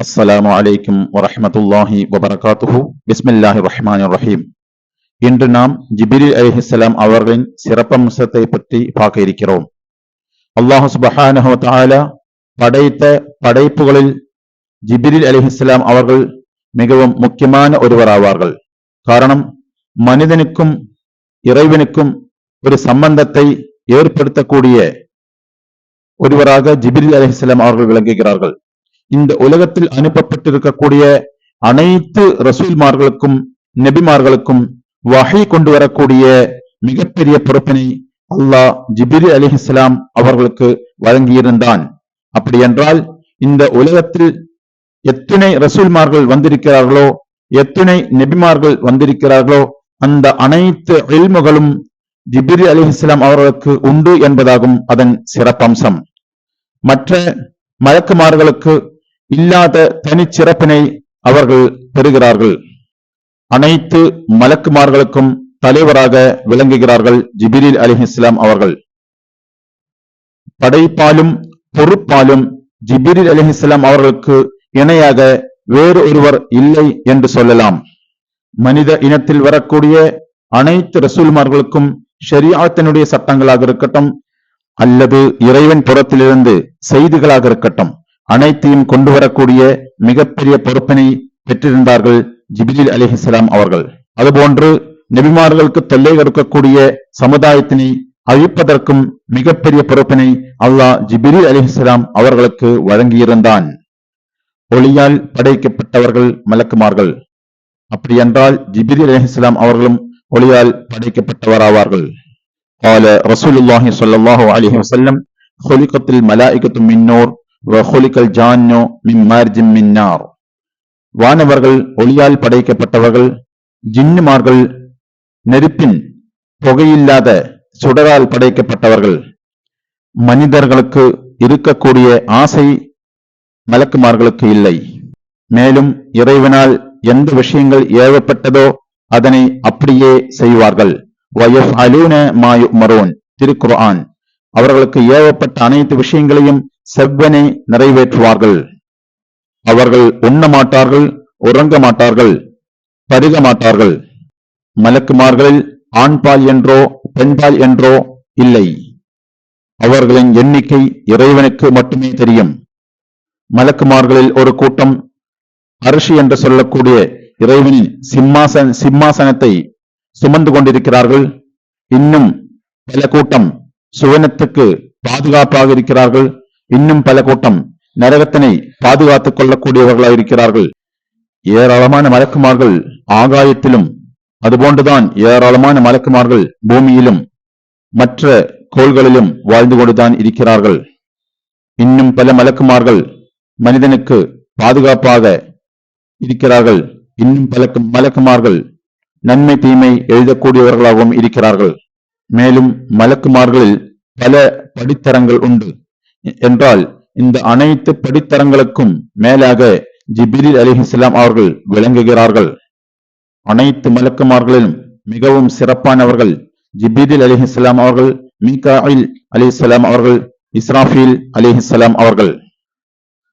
அஸ்ஸலாமு அலைக்கும் வரஹ்மத்துல்லாஹி வபரகாத்துஹு பிஸ்மில்லாஹி ரஹ்மான் ரஹீம் இன்று நாம் ஜிபிரி அலிஹிஸ்ஸலாம் அவர்களின் சிறப்பம்சத்தை பற்றி பார்க்க இருக்கிறோம் அல்லாஹ் சுபஹானஹு வ தஆலா படைத்த படைப்புகளில் ஜிபிரில் அலிஹிஸ்ஸலாம் அவர்கள் மிகவும் முக்கியமான ஒருவராவார்கள் காரணம் மனிதனுக்கும் இறைவனுக்கும் ஒரு சம்பந்தத்தை ஏற்படுத்தக்கூடிய ஒருவராக ஜிபிரில் அலிஹிஸ்ஸலாம் அவர்கள் விளங்குகிறார்கள் இந்த உலகத்தில் அனுப்பப்பட்டிருக்கக்கூடிய அனைத்து ரசூல்மார்களுக்கும் நெபிமார்களுக்கும் வகை கொண்டு வரக்கூடிய மிகப்பெரிய பொறுப்பினை அல்லாஹ் ஜிபிரி அலிஹிஸ்லாம் அவர்களுக்கு வழங்கியிருந்தான். அப்படி என்றால் இந்த உலகத்தில் எத்தனை ரசூல்மார்கள் வந்திருக்கிறார்களோ எத்தனை நெபிமார்கள் வந்திருக்கிறார்களோ அந்த அனைத்து எல்முகளும் ஜிபிரி அலிஹிஸ்லாம் அவர்களுக்கு உண்டு என்பதாகும் அதன் சிறப்பம்சம். மற்ற மலக்குமார்களுக்கு இல்லாத தனிச்சிறப்பினை அவர்கள் பெறுகிறார்கள். அனைத்து மலக்குமார்களுக்கும் தலைவராக விளங்குகிறார்கள் ஜிபிரில் அலிஹிஸ்லாம் அவர்கள். படைப்பாலும் பொறுப்பாலும் ஜிபிரில் அலிஹிஸ்லாம் அவர்களுக்கு இணையாக வேறு ஒருவர் இல்லை என்று சொல்லலாம். மனித இனத்தில் வரக்கூடிய அனைத்து ரசூல்மார்களுக்கும் ஷரியாத்தினுடைய சட்டங்களாக இருக்கட்டும் அல்லது இறைவன் புறத்திலிருந்து செய்திகளாக இருக்கட்டும் அனைத்தையும் கொண்டு வரக்கூடிய மிகப்பெரிய பொறுப்பினை பெற்றிருந்தார்கள் ஜிபிரில் அலிஹிஸ்லாம் அவர்கள் அதுபோன்று நபிமார்களுக்கு தொல்லை கொடுக்கக்கூடிய சமுதாயத்தினை அழிப்பதற்கும் மிகப்பெரிய பொறுப்பினை அல்லாஹ் ஜிபிரில் அலிஹிஸ்லாம் அவர்களுக்கு வழங்கியிருந்தான் ஒளியால் படைக்கப்பட்டவர்கள் மலக்குமார்கள் அப்படியென்றால் ஜிபிரில் அலிஹிஸ்லாம் அவர்களும் ஒளியால் படைக்கப்பட்டவராவார்கள் قال رسول الله صلى الله عليه وسلم خلقت الملائكة من نور வானவர்கள் ஒளியால் படைக்கப்பட்டவர்கள் ஜின்னுமார்கள் நெருப்பின் புகையில்லாத சுடரால் படைக்கப்பட்டவர்கள். மனிதர்களுக்கு இருக்கக்கூடிய ஆசை மலக்குமார்களுக்கு இல்லை. மேலும் இறைவனால் எந்த விஷயங்கள் ஏவப்பட்டதோ அதனை அப்படியே செய்வார்கள். வயஃப் அலூன மாயு மரோன் திருக்குர்ஆன். அவர்களுக்கு ஏவப்பட்ட அனைத்து விஷயங்களையும் செவ்வனை நிறைவேற்றுவார்கள். அவர்கள் உண்ண மாட்டார்கள் உறங்க மாட்டார்கள் பருக மாட்டார்கள். மலக்குமார்களில் ஆண்பால் என்றோ பெண்பால் என்றோ இல்லை. அவர்களின் எண்ணிக்கை இறைவனுக்கு மட்டுமே தெரியும். மலக்குமார்களில் ஒரு கூட்டம் அரிசி என்று சொல்லக்கூடிய இறைவனின் சிம்மாசன சிம்மாசனத்தை சுமந்து கொண்டிருக்கிறார்கள். இன்னும் பல கூட்டம் சுவனத்துக்கு பாதுகாப்பாக இருக்கிறார்கள். இன்னும் பல கூட்டம் நரகத்தினை பாதுகாத்துக் கொள்ளக்கூடியவர்களாக இருக்கிறார்கள். ஏராளமான மலக்குமார்கள் ஆகாயத்திலும் அதுபோன்றுதான் ஏராளமான மலக்குமார்கள் பூமியிலும் மற்ற கோள்களிலும் வாழ்ந்து கொண்டுதான் இருக்கிறார்கள். இன்னும் பல மலக்குமார்கள் மனிதனுக்கு பாதுகாப்பாக இருக்கிறார்கள். இன்னும் பல மலக்குமார்கள் நன்மை தீமை எழுதக்கூடியவர்களாகவும் இருக்கிறார்கள். மேலும் மலக்குமார்களில் பல படித்தரங்கள் உண்டு. என்றால் இந்த அனைத்து படித்தரங்களுக்கும் மேலாக ஜிபிரில் அலிஹிஸ்லாம் அவர்கள் விளங்குகிறார்கள். அனைத்து மலக்குமார்களிலும் மிகவும் சிறப்பானவர்கள் ஜிபிரில் அலிஹிஸ்லாம் அவர்கள் மீகாயில் அலிஹிஸ்லாம் அவர்கள் இஸ்ராஃபீல் அலிஹிஸ்லாம் அவர்கள்.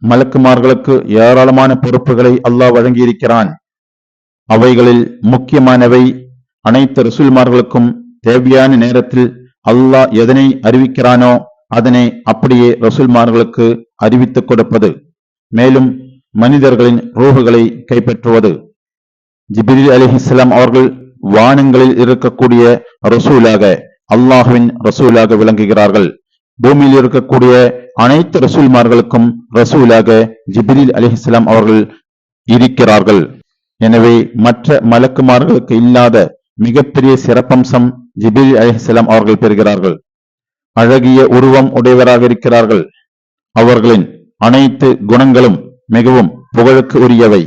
மலக்குமார்களுக்கு ஏராளமான பொறுப்புகளை அல்லாஹ் வழங்கியிருக்கிறான். அவைகளில் முக்கியமானவை அனைத்து ரசூல்மார்களுக்கும் தேவையான நேரத்தில் அல்லாஹ் எதனை அறிவிக்கிறானோ அதனை அப்படியே ரசூல்மார்களுக்கு அறிவித்துக் கொடுப்பது மேலும் மனிதர்களின் ரூகுகளை கைப்பற்றுவது. ஜிபிரி அலி இஸ்லாம் அவர்கள் வானங்களில் இருக்கக்கூடிய ரசூலாக அல்லாஹுவின் ரசூலாக விளங்குகிறார்கள். பூமியில் இருக்கக்கூடிய அனைத்து ரசூல்மார்களுக்கும் ரசூலாக ஜிபிரில் அலி இஸ்லாம் அவர்கள் இருக்கிறார்கள். எனவே மற்ற மலக்குமார்களுக்கு இல்லாத மிகப்பெரிய சிறப்பம்சம் ஜிபிரில் அலிஹிஸ்லாம் அவர்கள் பெறுகிறார்கள். அழகிய உருவம் உடையவராக இருக்கிறார்கள். அவர்களின் அனைத்து குணங்களும் மிகவும் புகழுக்கு உரியவை.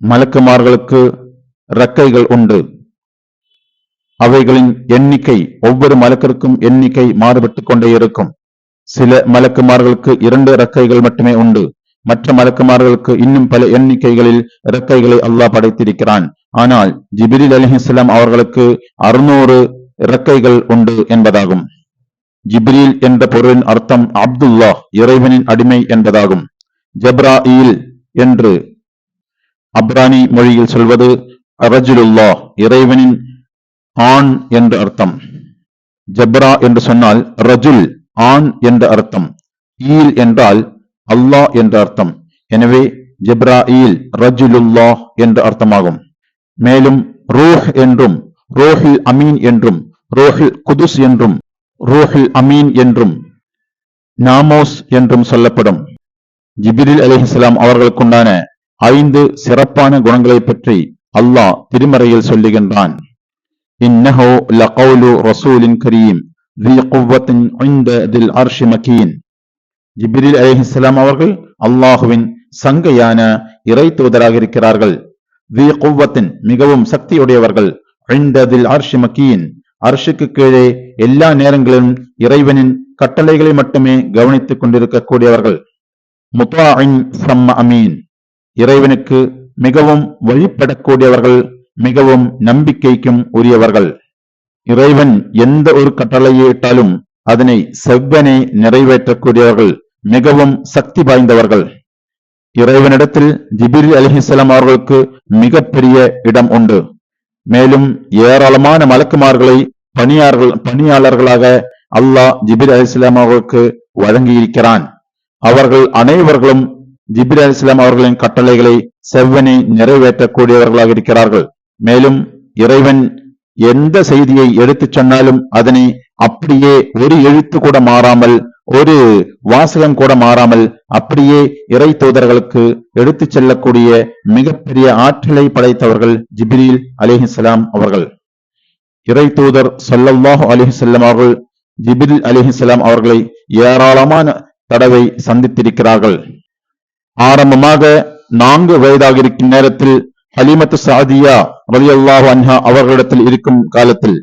மலக்குமார்களுக்கு ரக்கைகள் உண்டு அவைகளின் எண்ணிக்கை ஒவ்வொரு மலக்கிற்கும் எண்ணிக்கை மாறுபட்டு கொண்டே இருக்கும். சில மலக்குமார்களுக்கு இரண்டு ரக்கைகள் மட்டுமே உண்டு. மற்ற மலக்குமார்களுக்கு இன்னும் பல எண்ணிக்கைகளில் இறக்கைகளை அல்லாஹ் படைத்திருக்கிறான். ஆனால் ஜிபிரில் அலிஹிஸ்லாம் அவர்களுக்கு அறுநூறு இறக்கைகள் உண்டு என்பதாகும். ஜிப்ரீல் என்ற பொருளின் அர்த்தம் அப்துல்லா இறைவனின் அடிமை என்பதாகும். ஜப்ராயில் என்று அப்ரானி மொழியில் சொல்வது ரஜுலுல்லா இறைவனின் ஆண் என்று அர்த்தம். ஜப்ரா என்று சொன்னால் ரஜுல் ஆண் என்ற அர்த்தம். ஈல் என்றால் அல்லாஹ் என்ற அர்த்தம். எனவே ஜப்ராயில் ரஜுலுல்லா என்ற அர்த்தமாகும். மேலும் ரூஹ் என்றும் ரோஹில் அமீன் என்றும் ரோஹில் குதுஸ் என்றும் ரோஹில் அமீன் என்றும் நாமோஸ் என்றும் சொல்லப்படும் ஜிபிரில் அலிஹிஸ்லாம் அவர்களுக்குண்டான ஐந்து சிறப்பான குணங்களை பற்றி அல்லாஹ் திருமறையில் சொல்லுகின்றான் இன்னஹு லகவுலு ரசூலின் கரீம் ذي قوة عند ذي العرش مكين ஜிப்ரில் அலிஹிஸ்லாம் அவர்கள் அல்லாஹுவின் சங்கையான இறை தூதராக இருக்கிறார்கள் தி குவத்தின் மிகவும் சக்தியுடையவர்கள் ஐந்ததில் அர்ஷி மக்கீன் அர்ஷுக்கு கீழே எல்லா நேரங்களிலும் இறைவனின் கட்டளைகளை மட்டுமே கவனித்துக் கொண்டிருக்கக்கூடியவர்கள். முத்தாயின் சம்ம அமீன். இறைவனுக்கு மிகவும் வழிபடக்கூடியவர்கள் மிகவும் நம்பிக்கைக்கும் உரியவர்கள். இறைவன் எந்த ஒரு கட்டளையை இட்டாலும் அதனை செவ்வனே நிறைவேற்றக்கூடியவர்கள் மிகவும் சக்தி வாய்ந்தவர்கள். இறைவனிடத்தில் ஜிபிரி அலிஹிஸ்லாம் அவர்களுக்கு மிகப்பெரிய இடம் உண்டு. மேலும் ஏராளமான மலக்குமார்களை பணியார்கள் பணியாளர்களாக அல்லாஹ் ஜிபிர் அலிஸ்லாம் அவர்களுக்கு வழங்கியிருக்கிறான். அவர்கள் அனைவர்களும் ஜிபிர் அலிஸ்லாம் அவர்களின் கட்டளைகளை செவ்வனை நிறைவேற்றக்கூடியவர்களாக இருக்கிறார்கள். மேலும் இறைவன் எந்த செய்தியை எடுத்துச் சொன்னாலும் அதனை அப்படியே ஒரு எழுத்து கூட மாறாமல் ஒரு வாசகம் கூட மாறாமல் அப்படியே இறை தூதர்களுக்கு எடுத்துச் செல்லக்கூடிய மிகப்பெரிய ஆற்றலை படைத்தவர்கள் ஜிப்ரீல் அலிஹிசலாம் அவர்கள். இறை தூதர் சொல்லல்லாஹு அலிஹிசல்லாம் அவர்கள் ஜிப்ரில் அலிஹிசலாம் அவர்களை ஏராளமான தடவை சந்தித்திருக்கிறார்கள். ஆரம்பமாக நான்கு வயதாக இருக்கும் நேரத்தில் ஹலிமத்து சாதியா ரலியல்லாஹு அன்ஹா அவர்களிடத்தில் இருக்கும் காலத்தில்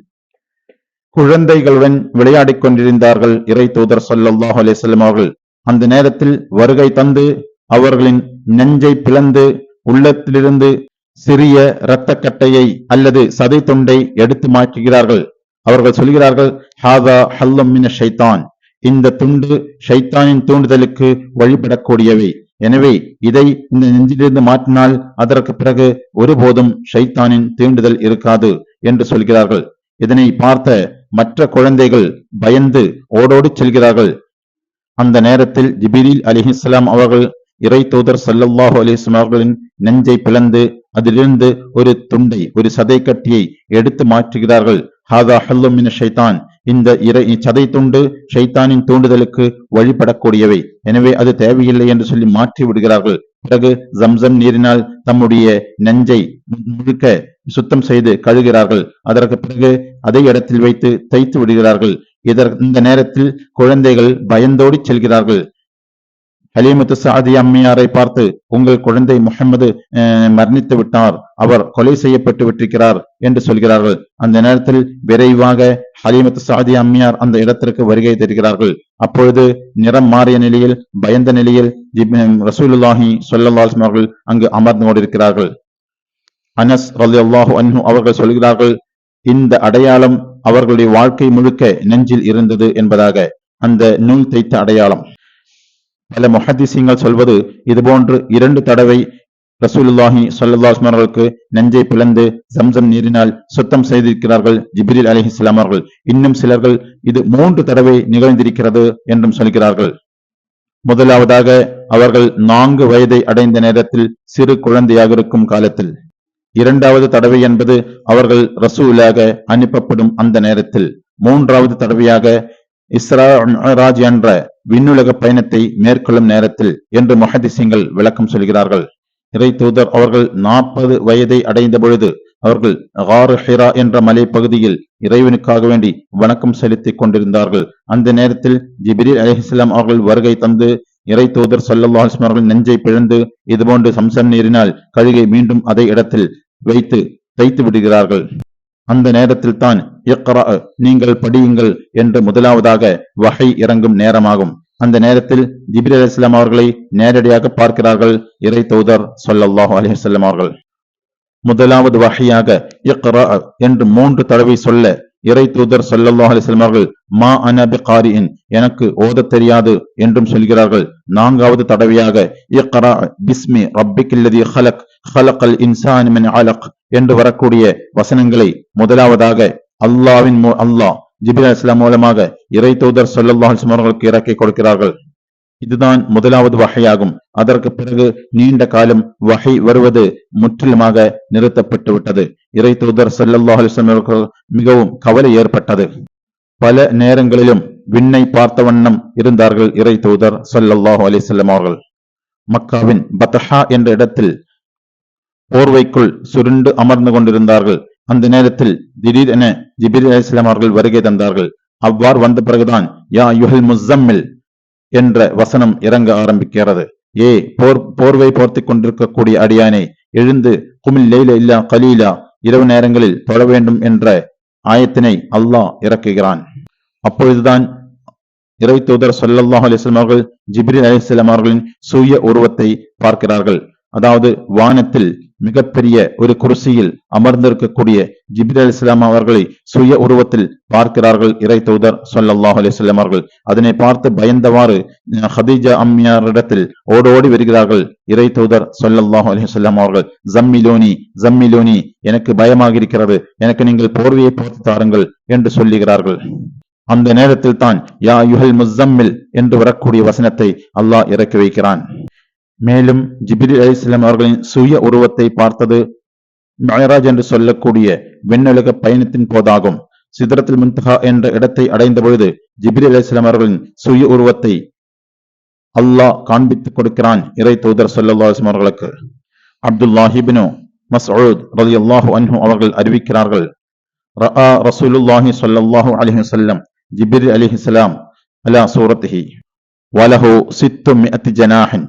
குழந்தைகளுடன் விளையாடிக் கொண்டிருந்தார்கள் இறை தூதர் ஸல்லல்லாஹு அலிசல்லம் அவர்கள். அந்த நேரத்தில் வருகை தந்து அவர்களின் நெஞ்சை பிளந்து உள்ளத்திலிருந்து சிறிய இரத்தக்கட்டையை அல்லது சதை துண்டை எடுத்து மாற்றுகிறார்கள். அவர்கள் சொல்கிறார்கள் ஹாதா ஹல்லம் மின ஷைத்தான். இந்த துண்டு ஷைத்தானின் தூண்டுதலுக்கு வழிபடக்கூடியவை. எனவே இதை இந்த நெஞ்சிலிருந்து மாற்றினால் அதற்கு பிறகு ஒருபோதும் ஷைத்தானின் தீண்டுதல் இருக்காது என்று சொல்கிறார்கள். இதனை பார்த்த மற்ற குழந்தைகள் பயந்து ஓடோடி செல்கிறார்கள். அந்த நேரத்தில் ஜிபிரில் அலிஹிஸ்லாம் அவர்கள் இறை தூதர் சல்லல்லாஹு அலிஸ்லாம் அவர்களின் நெஞ்சை பிளந்து அதிலிருந்து ஒரு துண்டை ஒரு சதை கட்டியை எடுத்து மாற்றுகிறார்கள். ஹாதா ஹல்லுமின் ஷைதான் இந்த இறை சதை துண்டு ஷைத்தானின் தூண்டுதலுக்கு வழிபடக்கூடியவை. எனவே அது தேவையில்லை என்று சொல்லி மாற்றி விடுகிறார்கள். பிறகு ஜம்சம் நீரினால் தம்முடைய நெஞ்சை முழுக்க சுத்தம் செய்து கழுகிறார்கள். அதற்கு பிறகு அதே இடத்தில் வைத்து தைத்து விடுகிறார்கள். இதற்கு இந்த நேரத்தில் குழந்தைகள் பயந்தோடி செல்கிறார்கள். ஹலீமத்து சாதி அம்மையாரை பார்த்து உங்கள் குழந்தை முகமது மரணித்து விட்டார். அவர் கொலை செய்யப்பட்டு விட்டிருக்கிறார் என்று சொல்கிறார்கள். அந்த நேரத்தில் விரைவாக ஹலீமத்து சாதி அம்மையார் அந்த இடத்திற்கு வருகை தருகிறார்கள். அப்பொழுது நிறம் மாறிய நிலையில் பயந்த நிலையில் ரசூலுல்லாஹி சொல்லல்லாஹ் அவர்கள் அங்கு அமர்ந்து கொண்டிருக்கிறார்கள் அனஸ் ரலியல்லாஹு அன்ஹு அவர்கள் சொல்கிறார்கள் இந்த அடையாளம் அவர்களுடைய வாழ்க்கை முழுக்க நெஞ்சில் இருந்தது என்பதாக. அந்த நூல் தைத்த அடையாளம். பல முஹத்திசிங்கள் சொல்வது இதுபோன்று இரண்டு தடவை ரசூலுல்லாஹி ஸல்லல்லாஹு அவர்களுக்கு நெஞ்சை பிளந்து சம்சம் நீரினால் சுத்தம் செய்திருக்கிறார்கள் ஜிப்ரீல் அலைஹிஸ்ஸலாம் அவர்கள். இன்னும் சிலர்கள் இது மூன்று தடவை நிகழ்ந்திருக்கிறது என்றும் சொல்கிறார்கள். முதலாவதாக அவர்கள் நான்கு வயதை அடைந்த நேரத்தில் சிறு குழந்தையாக இருக்கும் காலத்தில். இரண்டாவது தடவை என்பது அவர்கள் ரசூலாக அனுப்பப்படும் அந்த நேரத்தில். மூன்றாவது தடவையாக இஸ்ராஜ் என்ற விண்ணுலக பயணத்தை மேற்கொள்ளும் நேரத்தில் என்று மொஹதிசிங்கள் விளக்கம் சொல்கிறார்கள். இறை தூதர் அவர்கள் நாற்பது வயதை அடைந்த பொழுது அவர்கள் காரு ஹிரா என்ற மலைப்பகுதியில் இறைவனுக்காக வேண்டி வணக்கம் செலுத்திக் கொண்டிருந்தார்கள். அந்த நேரத்தில் ஜிபிரில் அலிஹிஸ்லாம் அவர்கள் வருகை தந்து இறை தூதர் சல்லாஹ் அவர்கள் நெஞ்சை பிழந்து இதுபோன்று சம்சம் நீரினால் கழுகை மீண்டும் அதே இடத்தில் வைத்து தைத்து விடுகிறார்கள். அந்த நேரத்தில் தான் இக்ரா நீங்கள் படியுங்கள் என்று முதலாவதாக வகை இறங்கும் நேரமாகும். அந்த நேரத்தில் ஜிபிர் அலிஸ்லாம் அவர்களை நேரடியாக பார்க்கிறார்கள் இறை தூதர் சொல்லல்லாஹு அலிஹசல்லம் அவர்கள். முதலாவது வகையாக இக்ரா என்று மூன்று தடவை சொல்ல இறை தூதர் ஸல்லல்லாஹு அலைஹி மா அனபி காரியின் எனக்கு ஓதத் தெரியாது என்றும் சொல்கிறார்கள். நான்காவது தடவையாக இக்ரா பிஸ்மி ரப்பிக்கில்லதி ஹலக் அல் இன்சான் மின் அலக் என்று வரக்கூடிய வசனங்களை முதலாவதாக அல்லாவின் அல்லாஹ் ஜிப்ரீல் அலைஹிஸ்ஸலாம் மூலமாக இறை தூதர் ஸல்லல்லாஹு அலைஹி அவர்களுக்கு இறக்கி கொடுக்கிறார்கள். இதுதான் முதலாவது வகையாகும். அதற்கு பிறகு நீண்ட காலம் வகை வருவது முற்றிலுமாக நிறுத்தப்பட்டு விட்டது. இறை தூதர் ஸல்லல்லாஹு அவர்கள் மிகவும் கவலை ஏற்பட்டது. பல நேரங்களிலும் விண்ணை பார்த்த வண்ணம் இருந்தார்கள் இறை தூதர் ஸல்லல்லாஹு அலிசல்லம் அவர்கள். மக்காவின் பத்ஹா என்ற இடத்தில் போர்வைக்குள் சுருண்டு அமர்ந்து கொண்டிருந்தார்கள். அந்த நேரத்தில் திடீரென ஜிபிர் அலிஸ்லாம் அவர்கள் வருகை தந்தார்கள். அவ்வாறு வந்த பிறகுதான் யா யுஹல் முஸம்மில் என்ற வசனம் இறங்க ஆரம்பிக்கிறது. ஏ போர் போர்வை போர்த்திக் கொண்டிருக்கக்கூடிய அடியானை எழுந்து குமில் லெய்ல இல்லா கலீலா இரவு நேரங்களில் தொழ வேண்டும் என்ற ஆயத்தினை அல்லாஹ் இறக்குகிறான். அப்பொழுதுதான் இறை தூதர் சொல்லல்லாஹ் அலைஹி அவர்கள் ஜிப்ரி அலிஸ்லாம் அவர்களின் சுய உருவத்தை பார்க்கிறார்கள். அதாவது வானத்தில் மிகப்பெரிய ஒரு குருசியில் அமர்ந்திருக்கக்கூடிய ஜிபிர் அலி இஸ்லாம் அவர்களை சுய உருவத்தில் பார்க்கிறார்கள் இறை தூதர் சொல்லல்லாஹ் அலிஸ்லாம் அவர்கள். அதனை பார்த்து பயந்தவாறு ஹதீஜா அம்மியாரிடத்தில் ஓடோடி வருகிறார்கள் இறை தூதர் சொல்லல்லாஹ் அலிஸ்லாம் அவர்கள். ஜம்மிலோனி ஜம்மிலோனி எனக்கு பயமாக இருக்கிறது. எனக்கு நீங்கள் போர்வையை போர்த்து தாருங்கள் என்று சொல்லுகிறார்கள். அந்த நேரத்தில் தான் யா யுஹல் முஸம்மில் என்று வரக்கூடிய வசனத்தை அல்லாஹ் இறக்கி வைக்கிறான். மேலும் ஜிப்ரீல் அலைஹிஸ்ஸலாம் அவர்களின் சுய உருவத்தை பார்த்தது மயராஜ் என்று சொல்லக்கூடிய விண்ணுலக பயணத்தின் போதாகும். சிதறத்தில் முன்தஹா என்ற இடத்தை அடைந்த பொழுது ஜிப்ரீல் அலைஹிஸ்ஸலாம் அவர்களின் சுய உருவத்தை அல்லாஹ் காண்பித்துக் கொடுக்கிறான் இறை தூதர் ஸல்லல்லாஹு அவர்களுக்கு. அப்துல்லாஹிபினு மஸ்ஊத் ரலியல்லாஹு அன்ஹு அவர்கள் அறிவிக்கிறார்கள் ரஆ ரசூலுல்லாஹி சொல்லல்லாஹு அலிஹி சொல்லம் ஜிபிரி அலிஹிஸ்லாம் அலா சூரத்திஹி வலஹு சித்து மிஅத்தி ஜனாஹின்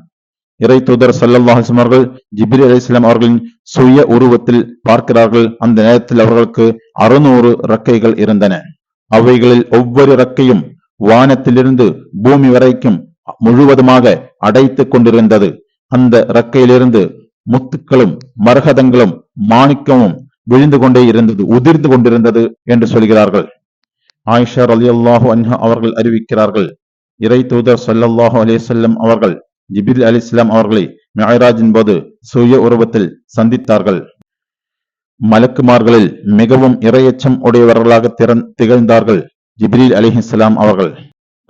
இறை தூதர் சல்லல்லாஹிஸ்லம் அலைஹி வஸல்லம் அவர்கள் ஜிப்ரீல் அலைஹிஸ்ஸலாம் அவர்களின் சுய உருவத்தில் பார்க்கிறார்கள். அந்த நேரத்தில் அவர்களுக்கு அறுநூறு ரக்கைகள் இருந்தன. அவைகளில் ஒவ்வொரு ரக்கையும் வானத்திலிருந்து பூமி வரைக்கும் முழுவதுமாக அடைத்துக் கொண்டிருந்தது. அந்த ரக்கையிலிருந்து முத்துக்களும் மரகதங்களும் மாணிக்கமும் விழுந்து கொண்டே இருந்தது உதிர்ந்து கொண்டிருந்தது என்று சொல்கிறார்கள். ஆயிஷா ரலியல்லாஹு அன்ஹா அவர்கள் அறிவிக்கிறார்கள். இறை தூதர் சல்லாஹூ அலைஹி வஸல்லம் அவர்கள் ஜிபிர் அலி இஸ்லாம் அவர்களை மிஅராஜின் போது சுய உருவத்தில் சந்தித்தார்கள். மலக்குமார்களில் மிகவும் இரையச்சம் உடையவர்களாக திறன் திகழ்ந்தார்கள் ஜிப்ரீல் அலிஹிஸ்லாம் அவர்கள்.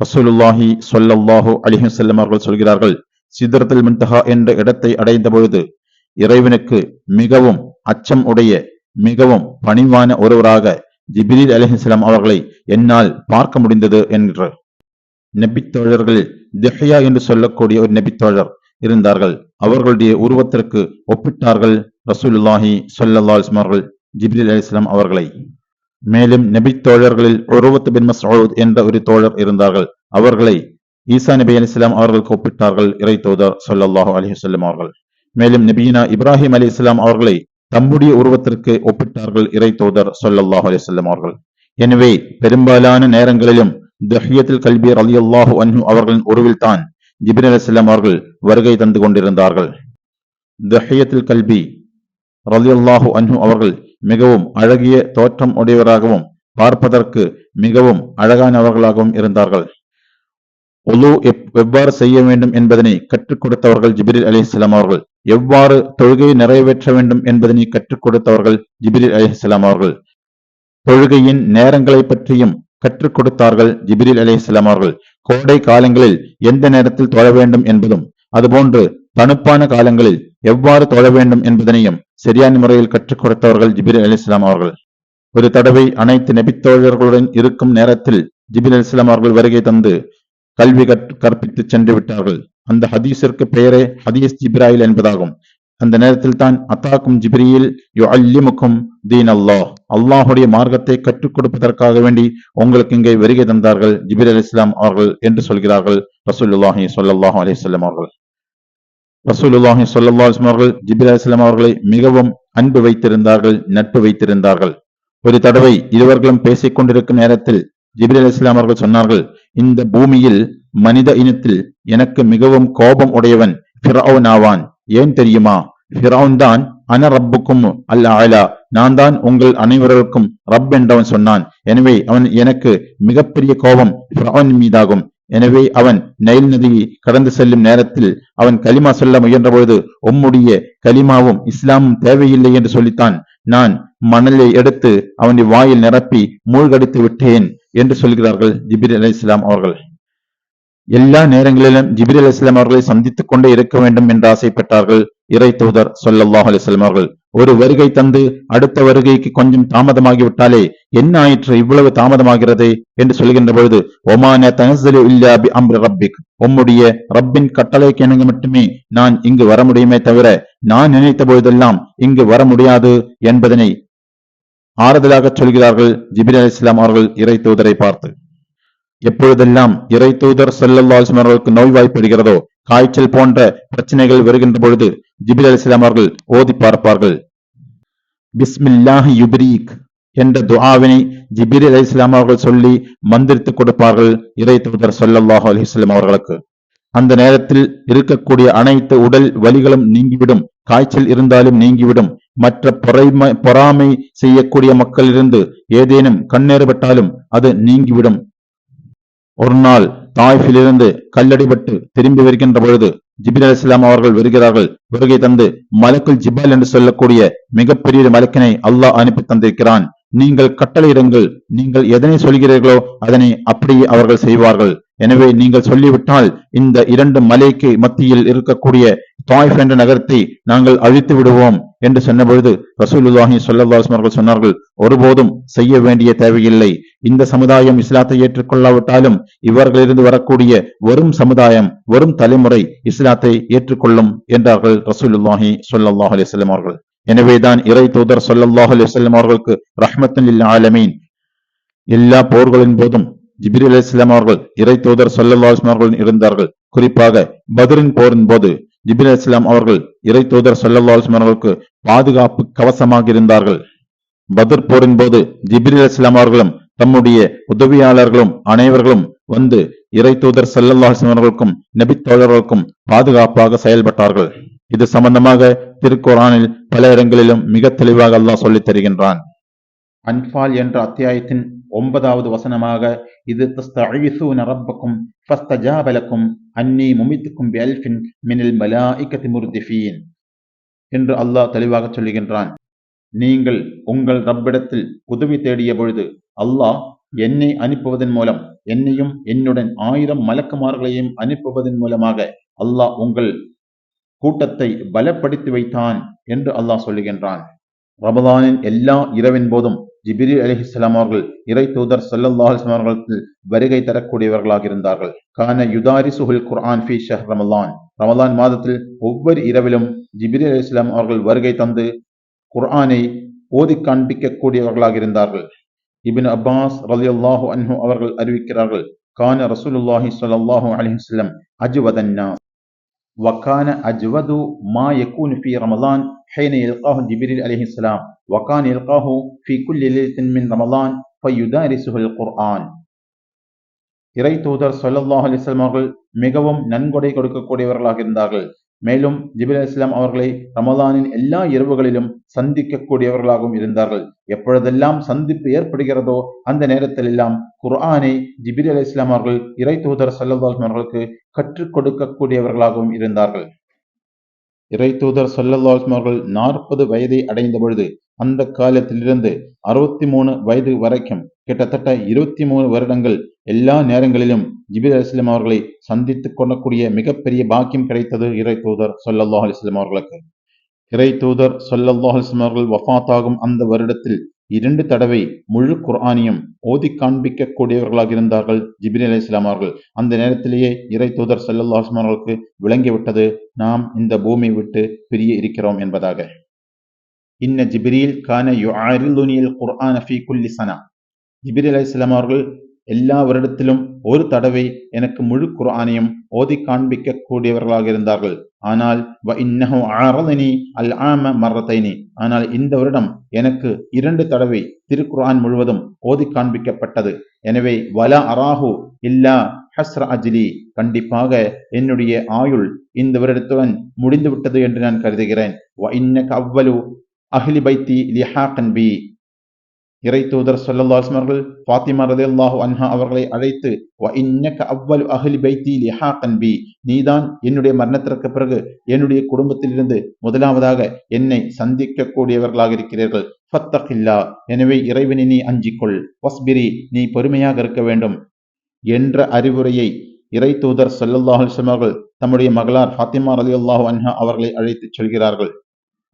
ரசூலுல்லாஹி சொல்லல்லாஹு அலிஹிஸ்லாம் அவர்கள் சொல்கிறார்கள் சிதரத்தில் முன்தஹா என்ற இடத்தை அடைந்த பொழுது இறைவனுக்கு மிகவும் அச்சம் உடைய மிகவும் பணிவான ஒருவராக ஜிப்ரீல் அலிஹிஸ்லாம் அவர்களை என்னால் பார்க்க முடிந்தது என்று நபித்தோழர்களில் திஹ்யா என்று சொல்லக்கூடிய ஒரு நபித்தோழர் இருந்தார்கள். அவர்களுடைய உருவத்திற்கு ஒப்பிட்டார்கள் ரசூலுல்லாஹி ஸல்லல்லாஹு அலைஹி வஸல்லம் அவர்கள் ஜிப்ரீல் அவர்களை. மேலும் நபி தோழர்களில் உருவத் பின் மசூத் என்ற ஒரு தோழர் இருந்தார்கள். அவர்களை ஈசா நபி அலிஸ்லாம் அவர்களுக்கு ஒப்பிட்டார்கள் இறை தூதர் சொல்லல்லாஹு அலைஹி வஸல்லம் அவர்கள். மேலும் நபீனா இப்ராஹிம் அலி இஸ்லாம் அவர்களை தம்முடைய உருவத்திற்கு ஒப்பிட்டார்கள் இறை தூதர் சொல்லல்லாஹு அலைஹி வஸல்லம் அவர்கள். எனவே பெரும்பாலான நேரங்களிலும் தஹியத்தில் கல்வி ரலியல்லாஹு அன்ஹு அவர்களின் உருவில் தான் ஜிப்ரீல் அலைஹிஸ்ஸலாம் அவர்கள் வருகை தந்து கொண்டிருந்தார்கள். தஹியத்தில் கல்வி ரலியல்லாஹு அன்ஹு அவர்கள் மிகவும் அழகிய தோற்றம் உடையவராகவும் பார்ப்பதற்கு மிகவும் அழகானவர்களாகவும் இருந்தார்கள். ஒலு எவ்வாறு செய்ய வேண்டும் என்பதனை கற்றுக் கொடுத்தவர்கள் ஜிப்ரீல் அலிஹிஸ்லாம் அவர்கள். எவ்வாறு தொழுகையை நிறைவேற்ற வேண்டும் என்பதனை கற்றுக் கொடுத்தவர்கள் ஜிப்ரீல் அலிஹிஸ்லாம் அவர்கள். தொழுகையின் நேரங்களை பற்றியும் கற்றுக் கொடுத்தார்கள் ஜிபிரில் அலிஹிஸ்லாம் அவர்கள். கோடை காலங்களில் எந்த நேரத்தில் தொழ வேண்டும் என்பதும் அதுபோன்று தணுப்பான காலங்களில் எவ்வாறு தொழ வேண்டும் என்பதனையும் சரியான முறையில் கற்றுக் கொடுத்தவர்கள் ஜிபிரில் அலிஸ்லாம் அவர்கள். ஒரு தடவை அனைத்து நெபித்தோழர்களுடன் இருக்கும் நேரத்தில் ஜிபில் அலிஸ்லாம் அவர்கள் வருகை தந்து கல்வி கற்பித்து சென்று விட்டார்கள். அந்த ஹதீஸிற்கு பெயரே ஹதீஸ் ஜிப்ராயில் என்பதாகும். அந்த நேரத்தில் தான் அத்தாக்கும் ஜிப்ரியில் யுஅல்லிமுக்கும் தீன் அல்லாஹ் அல்லாஹுடைய மார்க்கத்தை கற்றுக் கொடுப்பதற்காக வேண்டி உங்களுக்கு இங்கே வருகை தந்தார்கள் ஜிபிர் அலி இஸ்லாம் அவர்கள் என்று சொல்கிறார்கள். ரசூலுல்லாஹி சொல்லாஹு அலைஹி அவர்கள். ரசூலுல்லாஹி ஸல்லல்லாஹு அவர்கள் ஜிபிர் அலிஸ்லாம் அவர்களை மிகவும் அன்பு வைத்திருந்தார்கள் நட்பு வைத்திருந்தார்கள். ஒரு தடவை இருவர்களும் பேசிக் கொண்டிருக்கும் நேரத்தில் ஜிபிர் அலி இஸ்லாம் அவர்கள் சொன்னார்கள் இந்த பூமியில் மனித இனத்தில் எனக்கு மிகவும் கோபம் உடையவன் ஃபிரவுன் ஆவான். ஏன் தெரியுமா? ஃபிரவுன் தான் அன ரப்புக்கும் அல் ஆலா நான் தான் உங்கள் அனைவருக்கும் ரப் என்றவன் சொன்னான். எனவே அவன் எனக்கு மிகப்பெரிய கோபம் ஃபிரௌன் மீதாகும். எனவே அவன் நைல் நதியை கடந்து செல்லும் நேரத்தில் அவன் கலிமா சொல்ல முயன்றபொழுது உம்முடைய கலிமாவும் இஸ்லாமும் தேவையில்லை என்று சொல்லித்தான். நான் மணலை எடுத்து அவனுடைய வாயில் நிரப்பி மூழ்கடித்து விட்டேன் என்று சொல்கிறார்கள் ஜிபிர் அலி இஸ்லாம் அவர்கள். எல்லா நேரங்களிலும் ஜிபிர் அலிஸ்லாம் அவர்களை சந்தித்துக் கொண்டே இருக்க வேண்டும் என்று ஆசைப்பட்டார்கள் இறை தூதர் சொல்லல்லாஹ் அலிஸ்லாம் அவர்கள். ஒரு வருகை தந்து அடுத்த வருகைக்கு கொஞ்சம் தாமதமாகிவிட்டாலே என்ன ஆயிற்று இவ்வளவு தாமதமாகிறது என்று சொல்கின்ற பொழுது ஒமான தனசலு இல்லா பி அம்ரி ரப்பிக். உம்முடைய ரப்பின் கட்டளைக்கு இணங்க மட்டுமே நான் இங்கு வர முடியுமே தவிர நான் நினைத்த பொழுதெல்லாம் இங்கு வர முடியாது என்பதனை ஆறுதலாக சொல்கிறார்கள் ஜிபிர் அலி இஸ்லாம் அவர்கள் இறை தூதரை பார்த்து. எப்பொழுதெல்லாம் இறை தூதர் செல்லல்லாஸ்லம் அவர்களுக்கு நோய்வாய்ப்படுகிறதோ காய்ச்சல் போன்ற பிரச்சனைகள் வருகின்ற பொழுது ஜிபில் அலி இஸ்லாம் அவர்கள் ஓதி பார்ப்பார்கள். பிஸ்மில்லாஹ் யுபிரீக் என்ற துஆவினை ஜிபிர் அலி இஸ்லாம் அவர்கள் சொல்லி மந்திரித்துக் கொடுப்பார்கள் இறை தூதர் சொல்லல்லாஹு அலிஸ்லாம் அவர்களுக்கு. அந்த நேரத்தில் இருக்கக்கூடிய அனைத்து உடல் வலிகளும் நீங்கிவிடும் காய்ச்சல் இருந்தாலும் நீங்கிவிடும். மற்ற பொறைமை பொறாமை செய்யக்கூடிய மக்களிலிருந்து ஏதேனும் கண்ணேறுபட்டாலும் அது நீங்கிவிடும். ஒரு நாள் தாய்ஃபிலிருந்து கல்லடிபட்டு திரும்பி வருகின்ற பொழுது ஜிபிர் அலிஸ்லாம் அவர்கள் வருகிறார்கள். வருகை தந்து மலக்குல் ஜிபால் என்று சொல்லக்கூடிய மிகப்பெரிய ஒரு மலக்கினை அல்லாஹ் அனுப்பி தந்திருக்கிறான். நீங்கள் கட்டளையிடுங்கள். நீங்கள் எதனை சொல்கிறீர்களோ அதனை அப்படியே அவர்கள் செய்வார்கள். எனவே நீங்கள் சொல்லிவிட்டால் இந்த இரண்டு மலைக்கு மத்தியில் இருக்கக்கூடிய தாய்ஃப் என்ற நகரத்தை நாங்கள் அழித்து விடுவோம் என்று சொன்னபொழுது ரசூலுல்லாஹி ஸல்லல்லாஹு அவர்கள் சொன்னார்கள் ஒருபோதும் செய்ய வேண்டிய தேவையில்லை. இந்த சமுதாயம் இஸ்லாத்தை ஏற்றுக்கொள்ளாவிட்டாலும் இவர்களிலிருந்து வரக்கூடிய வரும் சமுதாயம் வரும் தலைமுறை இஸ்லாத்தை ஏற்றுக்கொள்ளும் என்றார்கள் ரசூலுல்லாஹி ஸல்லல்லாஹு அலிஸ்லாம் அவர்கள். எனவேதான் இறை தூதர் ஸல்லல்லாஹு அலைஹி அவர்களுக்கு ரஹ்மத்தின் ஆலமீன். எல்லா போர்களின் போதும் ஜிப்ரீல் அலைஹிஸ்ஸலாம் அவர்கள் இறை தூதர் ஸல்லல்லாஹு அலைஹி அவர்கள் இருந்தார்கள். குறிப்பாக பத்ரின் போரின் போது ஜிப்ரீல் அலைஹிஸ்ஸலாம் அவர்கள் இறை தூதர் ஸல்லல்லாஹு அவர்களுக்கு பாதுகாப்பு கவசமாக இருந்தார்கள். பத்ர் போரின் போது ஜிப்ரீல் அலைஹிஸ்ஸலாம் அவர்களும் தம்முடைய உதவியாளர்களும் அனைவர்களும் வந்து இறை தூதர் ஸல்லல்லாஹு அவர்களுக்கும் நபித்தோழர்களுக்கும் பாதுகாப்பாக செயல்பட்டார்கள். இது சம்பந்தமாக திருக்குரானில் பல இடங்களிலும் மிக தெளிவாக அல்லாஹ் சொல்லித் தருகின்றான். அன்பால் என்ற அத்தியாயத்தின் ஒன்பதாவது வசனமாக இது தஸ்தஈசூன ரப்பக்கும் அன்னி முமித்துக்கும் முர்திஃபீன் என்று அல்லாஹ் தெளிவாக சொல்லுகின்றான். நீங்கள் உங்கள் ரப்பிடத்தில் உதவி தேடிய பொழுது அல்லாஹ் என்னை அனுப்புவதன் மூலம் என்னையும் என்னுடன் ஆயிரம் மலக்குமார்களையும் அனுப்புவதன் மூலமாக அல்லாஹ் உங்கள் கூட்டத்தை பலப்படுத்தி வைத்தான் என்று அல்லாஹ் சொல்லுகின்றான். ரமதானின் எல்லா இரவின் போதும் ஜிபிரி அலிஹிஸ்லாம் அவர்கள் இறை தூதர் சல்லல்லாஹு அலைஹி அவர்களுக்கு வருகை தரக்கூடியவர்களாக இருந்தார்கள். கான யுதாரி சுஹுல் குர்ஆன் ஃபி ஷஹ் ரமலான். ரமலான் மாதத்தில் ஒவ்வொரு இரவிலும் ஜிபிரி அலி இஸ்லாம் அவர்கள் வருகை தந்து குர்ஆனை ஓதி காண்பிக்கக்கூடியவர்களாக இருந்தார்கள். இபின் அப்பாஸ் ரலியல்லாஹு அன்ஹு அவர்கள் அறிவிக்கிறார்கள் கான ரசூலுல்லாஹி ஸல்லல்லாஹு அலைஹி வஸல்லம் அஜ்வதன்னா وكان أجود ما يكون في رمضان حين يلقاه جبريل عليه السلام وكان يلقاه في كل ليلة من رمضان فيدارسه القرآن இறை தூதர் சொல்லல்லாஹ் அலிஸ்லாம் அவர்கள் மிகவும் நன்கொடை கொடுக்கக்கூடியவர்களாக இருந்தார்கள் மேலும் ஜிபில் இஸ்லாம் அவர்களை ரமதானின் எல்லா இரவுகளிலும் சந்திக்கக்கூடியவர்களாகவும் இருந்தார்கள். எப்பொழுதெல்லாம் சந்திப்பு ஏற்படுகிறதோ அந்த நேரத்தில் எல்லாம் குர்ஆனை ஜிபிர் அலி இஸ்லாம் அவர்கள் இறை தூதர் சல்லல்லாஹ் அவர்களுக்கு கற்றுக் கொடுக்கக்கூடியவர்களாகவும் இருந்தார்கள். இறை தூதர் சல்லல்லாஹ் அவர்கள் நாற்பது வயதை அடைந்த பொழுது அந்த காலத்திலிருந்து அறுபத்தி மூணு வயது வரைக்கும் கிட்டத்தட்ட இருபத்தி மூணு வருடங்கள் எல்லா நேரங்களிலும் ஜிபிர் அலிஸ்லாம் அவர்களை சந்தித்துக் கொள்ளக்கூடிய மிகப்பெரிய பாக்கியம் கிடைத்தது இறை தூதர் சொல்லல்லாஹ் அலிஸ்லாம் அவர்களுக்கு. இறை தூதர் சொல்லல்லாஹ் அலிஸ்லாம் அவர்கள் வஃத்தாகும் அந்த வருடத்தில் இரண்டு தடவை முழு குர்ஆனியும் ஓதி காண்பிக்கக்கூடியவர்களாக இருந்தார்கள் ஜிபிர் அலி இஸ்லாம் அவர்கள். அந்த நேரத்திலேயே இறை தூதர் சல்லல்லாஹ் அலிஸ்லாம் அவர்களுக்கு விளங்கிவிட்டது நாம் இந்த பூமி விட்டு பிரிய இருக்கிறோம் என்பதாக. இன்ன ஜிபிரியில் கான யுஆரிலுனில் குர்ஆன ஃபி குல்லி சனா. ஜிபிர் அலி இஸ்லாம் அவர்கள் எல்லா வருடத்திலும் ஒரு தடவை எனக்கு முழு குர்ஆனையும் ஓதி காண்பிக்க கூடியவர்களாக இருந்தார்கள். ஆனால் வ இன்னஹு ஆரதனி அல் ஆம மரத்தைனி ஆனால் இந்த வருடம் எனக்கு இரண்டு தடவை திருக்குர்ஆன் முழுவதும் ஓதி காண்பிக்கப்பட்டது. எனவே வல அராஹு இல்லா ஹஸ்ர அஜிலி. கண்டிப்பாக என்னுடைய ஆயுள் இந்த வருடத்துடன் முடிந்துவிட்டது என்று நான் கருதுகிறேன். வ இன்னக அவ்வலு அஹ்லி பைத்தி லிஹாகன் பி. இறை தூதர் சொல்லல்லாஸ்ம் அவர்கள் ஃபாத்திமா அல்லாஹு அன்ஹா அவர்களை அழைத்து வ இன்னக அஹ்லி பைத்தி லிஹா கன்பி நீதான் என்னுடைய மரணத்திற்கு பிறகு என்னுடைய குடும்பத்திலிருந்து முதலாவதாக என்னை சந்திக்கக்கூடியவர்களாக இருக்கிறீர்கள். ஃபத்தகில்லா எனவே இறைவனை நீ அஞ்சிக்கொள். வஸ்பிரி நீ பொறுமையாக இருக்க வேண்டும். என்ற அறிவுரையை இறை தூதர் சொல்லல்லாஹு அவர்கள் தம்முடைய மகளார் ஃபாத்திமா ரலியல்லாஹு அன்ஹா அவர்களை அழைத்துச் சொல்கிறார்கள்.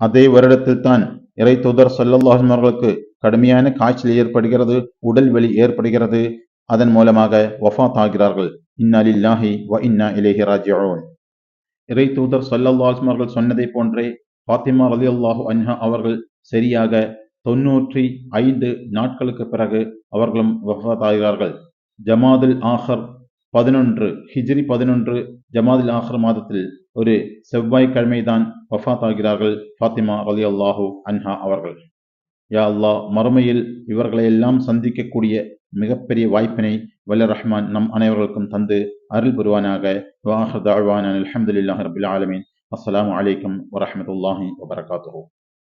அதே வருடத்தில் தான் இறை தூதர் சொல்லல்லாஹு அவர்களுக்கு கடுமையான காய்ச்சல் ஏற்படுகிறது உடல் வலி ஏற்படுகிறது. அதன் மூலமாக வஃத் ஆகிறார்கள் இன்னா லில்லாஹி வ இன்னா இலேஹி ராஜிஊன். இறை தூதர் சல்லல்லாஹு அவர்கள் சொன்னதை போன்றே ஃபாத்திமா ரலியல்லாஹு அன்ஹா அவர்கள் சரியாக தொன்னூற்றி ஐந்து நாட்களுக்கு பிறகு அவர்களும் வஃத் ஆகிறார்கள் ஜமாதுல் ஆஹர் பதினொன்று ஹிஜ்ரி பதினொன்று ஜமாதுல் ஆஹர் மாதத்தில் ஒரு செவ்வாய்க்கிழமைதான் வஃத் ஆகிறார்கள் ஃபாத்திமா அலி அல்லாஹு அன்ஹா அவர்கள். யா அல்லாஹ் மறுமையில் இவர்களை எல்லாம் சந்திக்கக்கூடிய மிகப்பெரிய வாய்ப்பினை வல்ல ரஹ்மான் நம் அனைவர்களுக்கும் தந்து அருள் புரிவானாக வாஹர் தாழ்வான அலமதுல்லாஹி ரபில் ஆலமீன் அஸ்ஸலாமு அலைக்கும் வரஹமத்துல்லாஹி வபரகாத்துஹு